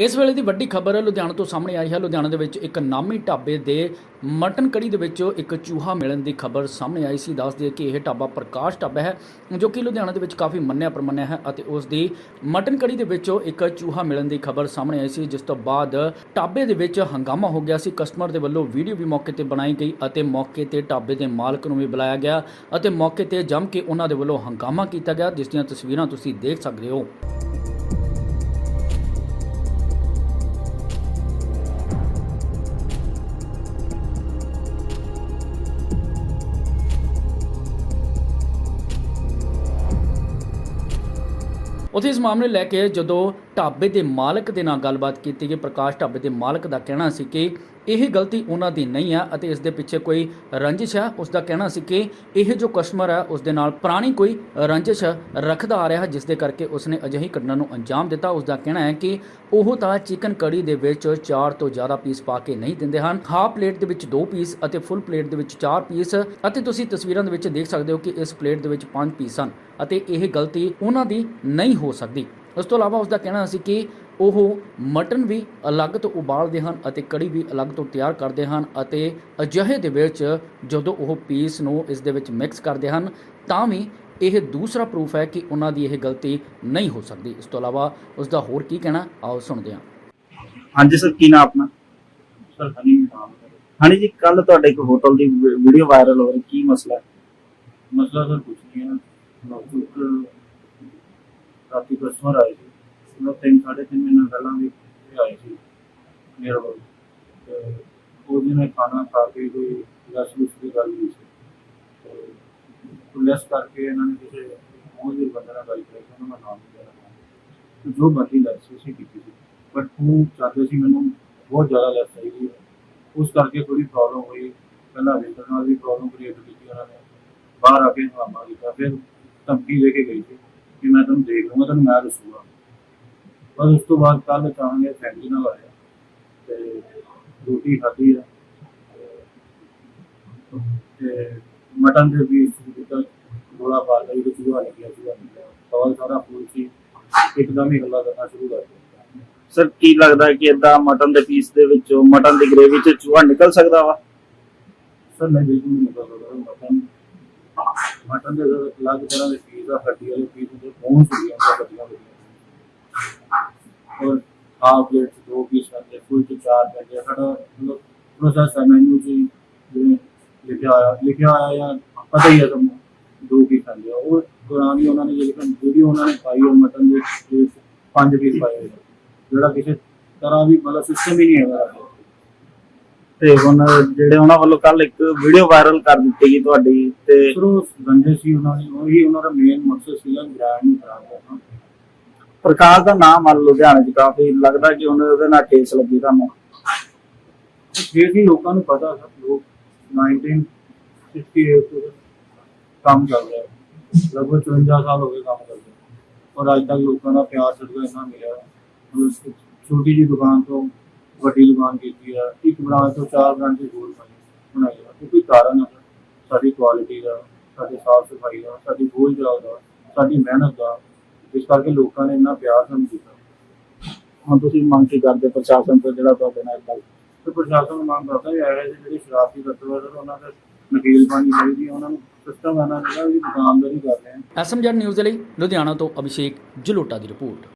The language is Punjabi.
ਇਸ ਵੇਲੇ ਦੀ ਵੱਡੀ ਖਬਰ ਲੁਧਿਆਣਾ ਤੋਂ ਸਾਹਮਣੇ ਆਈ ਹੈ। ਲੁਧਿਆਣਾ ਦੇ ਵਿੱਚ ਇੱਕ ਨਾਮੀ ਢਾਬੇ ਦੇ ਮਟਨ ਕੜੀ ਦੇ ਵਿੱਚੋਂ ਇੱਕ ਚੂਹਾ ਮਿਲਣ ਦੀ ਖਬਰ ਸਾਹਮਣੇ ਆਈ ਸੀ। ਦੱਸ ਦਈਏ ਕਿ ਇਹ ਢਾਬਾ ਪ੍ਰਕਾਸ਼ ਢਾਬਾ ਹੈ, ਜੋ ਕਿ ਲੁਧਿਆਣਾ ਦੇ ਵਿੱਚ ਕਾਫੀ ਮੰਨਿਆ ਪ੍ਰਮੰਨਿਆ ਹੈ ਅਤੇ ਉਸ ਦੀ ਮਟਨ ਕੜੀ ਦੇ ਵਿੱਚੋਂ ਇੱਕ ਚੂਹਾ ਮਿਲਣ ਦੀ ਖਬਰ ਸਾਹਮਣੇ ਆਈ ਸੀ, ਜਿਸ ਤੋਂ ਬਾਅਦ ਢਾਬੇ ਦੇ ਵਿੱਚ ਹੰਗਾਮਾ ਹੋ ਗਿਆ ਸੀ। ਕਸਟਮਰ ਦੇ ਵੱਲੋਂ ਵੀਡੀਓ ਵੀ ਮੌਕੇ ਤੇ ਬਣਾਈ ਗਈ ਅਤੇ ਮੌਕੇ ਤੇ ਢਾਬੇ ਦੇ ਮਾਲਕ ਨੂੰ ਵੀ ਬੁਲਾਇਆ ਗਿਆ ਅਤੇ ਮੌਕੇ ਤੇ ਜੰਮ ਕੇ ਉਹਨਾਂ ਦੇ ਵੱਲੋਂ ਹੰਗਾਮਾ ਕੀਤਾ ਗਿਆ, ਜਿਸ ਦੀਆਂ ਤਸਵੀਰਾਂ ਤੁਸੀਂ ਦੇਖ ਸਕਦੇ ਹੋ। ਉੱਥੇ ਇਸ ਮਾਮਲੇ ਲੈ ਕੇ ਜਦੋਂ ਢਾਬੇ ਦੇ ਮਾਲਕ ਦੇ ਨਾਲ ਗੱਲਬਾਤ ਕੀਤੀ ਗਈ। ਪ੍ਰਕਾਸ਼ ਢਾਬੇ ਦੇ ਮਾਲਕ ਦਾ ਕਹਿਣਾ ਸੀ ਕਿ ਇਹ ਗਲਤੀ ਉਹਨਾਂ ਦੀ ਨਹੀਂ ਹੈ ਅਤੇ ਇਸ ਦੇ ਪਿੱਛੇ ਕੋਈ ਰੰਜਿਸ਼ ਹੈ ਉਸ ਦਾ ਕਹਿਣਾ ਸੀ ਕਿ ਇਹ ਜੋ ਕਸਟਮਰ ਹੈ ਉਸ ਦੇ ਨਾਲ ਪੁਰਾਣੀ ਕੋਈ ਰੰਜਿਸ਼ ਰੱਖਦਾ ਆ ਰਿਹਾ, ਜਿਸ ਦੇ ਕਰਕੇ ਉਸਨੇ ਅਜਿਹੀ ਘਟਨਾ ਨੂੰ ਅੰਜਾਮ ਦਿੱਤਾ। ਉਸ ਦਾ ਕਹਿਣਾ ਹੈ ਕਿ ਉਹ ਤਾਂ ਚਿਕਨ ਕੜੀ ਦੇ ਵਿੱਚ ਚਾਰ ਤੋਂ ਜ਼ਿਆਦਾ ਪੀਸ ਪਾ ਕੇ ਨਹੀਂ ਦਿੰਦੇ ਹਨ। ਹਾਫ ਪਲੇਟ ਦੇ ਵਿੱਚ ਦੋ ਪੀਸ ਅਤੇ ਫੁੱਲ ਪਲੇਟ ਦੇ ਵਿੱਚ ਚਾਰ ਪੀਸ। ਅਤੇ ਤੁਸੀਂ ਤਸਵੀਰਾਂ ਦੇ ਵਿੱਚ ਦੇਖ ਸਕਦੇ ਹੋ ਕਿ ਇਸ ਪਲੇਟ ਦੇ ਵਿੱਚ ਪੰਜ ਪੀਸ ਹਨ ਅਤੇ ਇਹ ਗਲਤੀ ਉਹਨਾਂ ਦੀ ਨਹੀਂ ਹੋ ਸਕਦੀ। ਉਸ ਤੋਂ ਇਲਾਵਾ ਉਸ ਦਾ ਕਹਿਣਾ ਸੀ ਕਿ ਉਹ ਮਟਨ ਵੀ ਅਲੱਗ ਤੋਂ ਉਬਾਲਦੇ ਹਨ ਅਤੇ ਕੜੀ ਵੀ ਅਲੱਗ ਤੋਂ ਤਿਆਰ ਕਰਦੇ ਹਨ ਅਤੇ ਅਜਿਹੇ ਦੇ ਵਿੱਚ ਜਦੋਂ ਉਹ ਪੀਸ ਨੂੰ ਇਸ ਦੇ ਵਿੱਚ ਮਿਕਸ ਕਰਦੇ ਹਨ ਤਾਂ ਵੀ ਇਹ ਦੂਸਰਾ ਪ੍ਰੂਫ ਹੈ ਕਿ ਉਹਨਾਂ ਦੀ ਇਹ ਗਲਤੀ ਨਹੀਂ ਹੋ ਸਕਦੀ। ਇਸ ਤੋਂ ਇਲਾਵਾ ਉਸ ਦਾ ਹੋਰ ਕੀ ਕਹਿਣਾ ਆਓ ਸੁਣਦੇ ਹਾਂ। ਹਾਂਜੀ ਸਰ ਕੀ ਨਾਮ ਆਪਣਾ? ਸਰ ਹਨੀ ਨਾਮ ਹੈ। ਹਾਂਜੀ ਜੀ ਕੱਲ ਤੁਹਾਡੇ ਇੱਕ ਹੋਟਲ ਦੀ ਵੀਡੀਓ ਵਾਇਰਲ ਹੋ ਰਹੀ ਕੀ ਮਸਲਾ? ਮਸਲਾ ਸਰ ਕੁਛ ਨਹੀਂ ਹੈ। ਲੋਕ ਰਾਤੀ ਕਸਟਮਰ ਆਏ ਸੀ। ਉਹਨਾਂ ਤਿੰਨ, ਸਾਢੇ ਤਿੰਨ ਮਹੀਨਾ ਪਹਿਲਾਂ ਵੀ ਇਹ ਆਏ ਸੀ, ਮੇਰੇ ਕੋਲ। ਤੇ ਉਹਦੇ ਨਾਲ ਖਾਣਾ ਖਾ ਕੇ ਕੋਈ ਲੈਸ ਲੁਸ ਦੀ ਗੱਲ ਨਹੀਂ ਸੀ। ਤੇ ਲੈਸ ਕਰਕੇ ਇਹਨਾਂ ਨੇ ਕਿਸੇ ਬਹੁਤ ਹੀ ਬੰਦੇ ਨਾਲ ਗੱਲ ਕਰੀ, ਉਹਨਾਂ ਦਾ ਨਾਮ ਨਹੀਂ ਲੈਣਾ। ਜੋ ਬੰਦੀ ਲੈਸ ਸੀ, ਅਸੀਂ ਕੀਤੀ ਸੀ। ਬਟ ਉਹ ਚਾਹਤੇ ਸੀ ਮੈਨੂੰ ਬਹੁਤ ਜ਼ਿਆਦਾ ਲੈਸ ਚਾਹੀਦੀ ਹੈ। ਉਸ ਕਰਕੇ ਥੋੜੀ ਪ੍ਰੋਬਲਮ ਹੋਈ। ਪਹਿਲਾਂ ਵੇਟਰ ਨਾਲ ਵੀ ਪ੍ਰੋਬਲਮ ਕ੍ਰੀਏਟ ਕੀਤੀ ਉਹਨਾਂ ਨੇ। ਬਾਹਰ ਆ ਕੇ ਹੰਗਾਮਾ ਕੀਤਾ। ਫਿਰ ਧਮਕੀ ਦੇ ਕੇ ਗਈ ਸੀ। ਕਿ ਮੈਂ ਤੁਹਾਨੂੰ ਦੇਖ ਲੂੰਗਾ ਤੁਹਾਨੂੰ ਮੈਂ ਦੱਸੂਗਾ। ਪਰ ਉਸ ਤੋਂ ਬਾਅਦ ਕੱਲ ਚਾਹਾਂਗੇ ਫੈਮਿਲੀ ਨਾਲ ਆਇਆ ਤੇ ਰੋਟੀ ਖਾਧੀ ਆ। ਤੇ ਮਟਨ ਦੇ ਵੀ ਜਿਹੜਾ ਗੋਲਾ ਪਾ ਕੇ ਵਿੱਚ ਚੂਹਾ ਲੱਗਿਆ ਚੂਹਾ ਨਿਕਲਿਆ ਸਵਾਲ ਸਾਰਾ ਫੂਲ ਸੀ। ਇੱਕਦਮ ਹੀ ਹੱਲਾ ਕਰਨਾ ਸ਼ੁਰੂ ਕਰ ਦਿੱਤਾ। ਸਰ ਕੀ ਲੱਗਦਾ ਕਿ ਇਦਾਂ ਮਟਨ ਦੇ ਪੀਸ ਦੇ ਵਿੱਚੋਂ ਮਟਨ ਦੀ ਗ੍ਰੇਵੀ ਚ ਚੂਹਾ ਨਿਕਲ ਸਕਦਾ ਵਾ? ਸਰ ਮੈਂ ਬਿਲਕੁਲ ਨਹੀਂ ਪਤਾ ਲੱਗਦਾ ਮਟਨ ਮਟਨ ਦੇ ਅਲੱਗ ਤਰ੍ਹਾਂ ਦੇ ਪੀਸ ਆ ਹੱਡੀ ਵਾਲੇ ਪੀਸ ਹੁੰਦੇ ਬਹੁਤ ਹੁੰਦੀਆਂ ਉਹਨਾਂ ਹੱਡੀਆਂ ਹੁੰਦੀਆਂ ਔਰ ਹਾਫ ਪਲੇਟ ਚ ਦੋ ਪੀਸ ਆਉਂਦੇ ਫੁੱਲ ਚ ਚਾਰ ਪੈਂਦੇ ਸਾਡਾ ਮਤਲਬ ਪ੍ਰੋਸੈਸ ਹੈ ਮੈਨੂ ਚ ਜਿਵੇਂ ਲਿਖਿਆ ਆਇਆ ਲਿਖਿਆ ਆਇਆ ਜਾਂ ਪਤਾ ਹੀ ਹੈ ਤੁਹਾਨੂੰ ਦੋ ਪੀਸ ਆਉਂਦੇ ਆ ਉਹ ਦੌਰਾਨ ਹੀ ਉਹਨਾਂ ਨੇ ਜਿਹੜੀ ਵੀਡੀਓ ਉਹਨਾਂ ਨੇ ਪਾਈ ਉਹ ਮਟਨ ਦੇ ਵਿੱਚ ਪੰਜ ਪੀਸ ਪਾਏ ਹੋਏ ਆ, ਜਿਹੜਾ ਕਿਸੇ ਤਰ੍ਹਾਂ ਵੀ ਮਤਲਬ ਸਿਸਟਮ ਹੀ ਨਹੀਂ ਹੈਗਾ ਤੇ ਹੁਣ ਜਿਹੜੇ ਉਹਨਾਂ ਵੱਲੋਂ ਕੱਲ ਇੱਕ ਵੀਡੀਓ ਵਾਇਰਲ ਕਰ ਦਿੱਤੀ ਗਈ ਤੁਹਾਡੀ ਤੇ ਫਿਰ ਉਹ ਬੰਦੇ ਸੀ ਉਹਨਾਂ ਨੇ ਉਹੀ ਉਹਨਾਂ ਦਾ ਮੇਨ ਮਕਸਦ ਸੀਗਾ ਬ੍ਰਾਂਡ ਨੂੰ ਖਰਾਬ ਕਰਨਾ। ਪ੍ਰਕਾਸ਼ ਦਾ ਨਾਮ ਆ ਲੁਧਿਆਣੇ ਚ ਕਾਫੀ ਲੱਗਦਾ ਕਿ ਉਹਨੇ ਉਹਦੇ ਨਾਲ ਠੇਸ ਲੱਗੀ ਤੁਹਾਨੂੰ। ਜੇ ਵੀ ਲੋਕਾਂ ਨੂੰ ਪਤਾ ਸਭ ਲੋਕ 1968 ਤੋਂ ਕੰਮ ਕਰ ਰਹੇ। ਲਗਭਗ 54 ਸਾਲ ਹੋ ਗਏ ਕੰਮ ਕਰਦੇ ਔਰ ਅੱਜ ਤੱਕ ਲੋਕਾਂ ਦਾ ਪਿਆਰ ਸਦਕਾ ਇੰਨਾ ਮਿਲਿਆ। ਛੋਟੀ ਜਿਹੀ ਦੁਕਾਨ ਤੋਂ ਵੱਡੀ ਦੁਕਾਨ ਕੀਤੀ ਹੈ ਇੱਕ ਬ੍ਰਾਂਚ ਤੋਂ ਚਾਰ ਬ੍ਰਾਂਚ ਦੀ ਹੋਰ ਪਾਈ ਬਣਾਈ ਹੈ ਕਿਉਂਕਿ ਕਾਰਨ ਹੈ ਸਾਡੀ ਕੁਆਲਿਟੀ ਦਾ ਸਾਡੀ ਸਾਫ਼ ਸਫ਼ਾਈ ਦਾ ਸਾਡੀ ਬੋਲ ਚਾਲ ਦਾ ਸਾਡੀ ਮਿਹਨਤ ਦਾ ਇਸ ਕਰਕੇ ਲੋਕਾਂ ਨੇ ਇੰਨਾ ਪਿਆਰ ਸਾਨੂੰ ਦਿੱਤਾ। ਹੁਣ ਤੁਸੀਂ ਮੰਗ ਕੀ ਕਰਦੇ ਪ੍ਰਸ਼ਾਸਨ ਤੋਂ ਜਿਹੜਾ ਤੁਹਾਡੇ ਨਾਲ ਏਦਾਂ ਤੇ ਪ੍ਰਸ਼ਾਸਨ ਨੂੰ ਮੰਗ ਕਰਦਾ ਹੈ ਇਹ ਜਿਹੜੇ ਸ਼ਰਾਬੀ ਤੱਤਵ ਉਹਨਾਂ ਦੇ ਨਕੀਲ ਪਾਣੀ ਚਾਹੀਦੀ ਹੈ ਉਹਨਾਂ ਨੂੰ ਸਿਸਟਮ ਆਣਾ ਜਿਹੜਾ ਵੀ ਦੁਕਾਨਦਾਰੀ ਕਰ ਰਹੇ ਹੈ ਐਸਐਮਜੈਡ ਨਿਊਜ਼ ਲਈ ਲੁਧਿਆਣਾ ਤੋਂ ਅਭਿਸ਼ੇਕ ਜਲੋਟਾ ਦੀ ਰਿਪੋਰਟ।